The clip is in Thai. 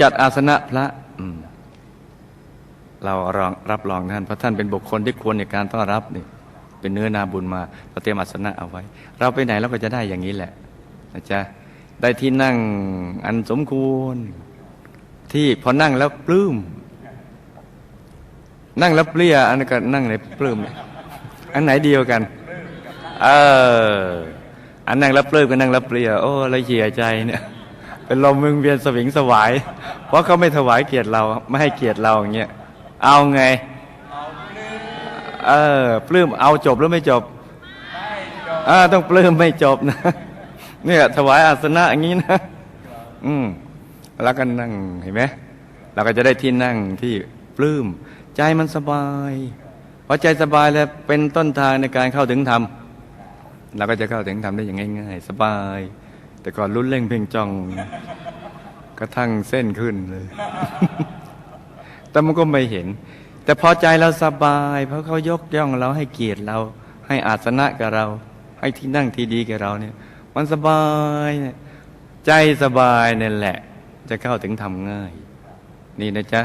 จัดอาสนะพระเรารองรับรองท่านเพราะท่านเป็นบุคคลที่ควรในการต้อนรับนี่เป็นเนื้อนาบุญมาเราเตรียมอาสนะเอาไว้ เราไปไหนเราก็จะได้อย่างนี้แหละนะจ๊ะได้ที่นั่งอันสมควร ที่พอนั่งแล้วปลื้ม นั่งแล้วเปรี้ยอันก็นั่งในปลื้ม อันไหนเดียวกัน เออ อันนั่งแล้วปลื้มก็นั่งแล้วเปรี้ยโอ้ละเหี่ยใจเนี่ย เป็นลมมึงเวียนสวิงสวาย เพราะเขาไม่ถวายเกียรติเราไม่ให้เกียรติเราอย่างเงี้ยเอาไงเออปลื้มเอาจบหรือไม่จบอ่าต้องปลื้มไม่จบนะเนี่ยถวายอาสนะอย่างนี้นะอืมแล้วก็นั่งเห็นไหมเราก็จะได้ที่นั่งที่ปลื้มใจมันสบายพอใจสบายแล้วเป็นต้นทางในการเข้าถึงธรรมเราก็จะเข้าถึงธรรมได้อย่างง่าย ๆ สบาย แต่ก่อนรุ่นเร่งเพ่งจ้องกระทั่งเส้นขึ้นเลย แต่มันก็ไม่เห็น แต่พอใจเราสบาย เพราะเขายกย่องเราให้เกียรติเรา ให้อาสนะกับเรา ให้ที่นั่งที่ดีกับเราเนี่ย มันสบายใจสบายนี่แหละ จะเข้าถึงทำง่าย นี่นะจ๊ะ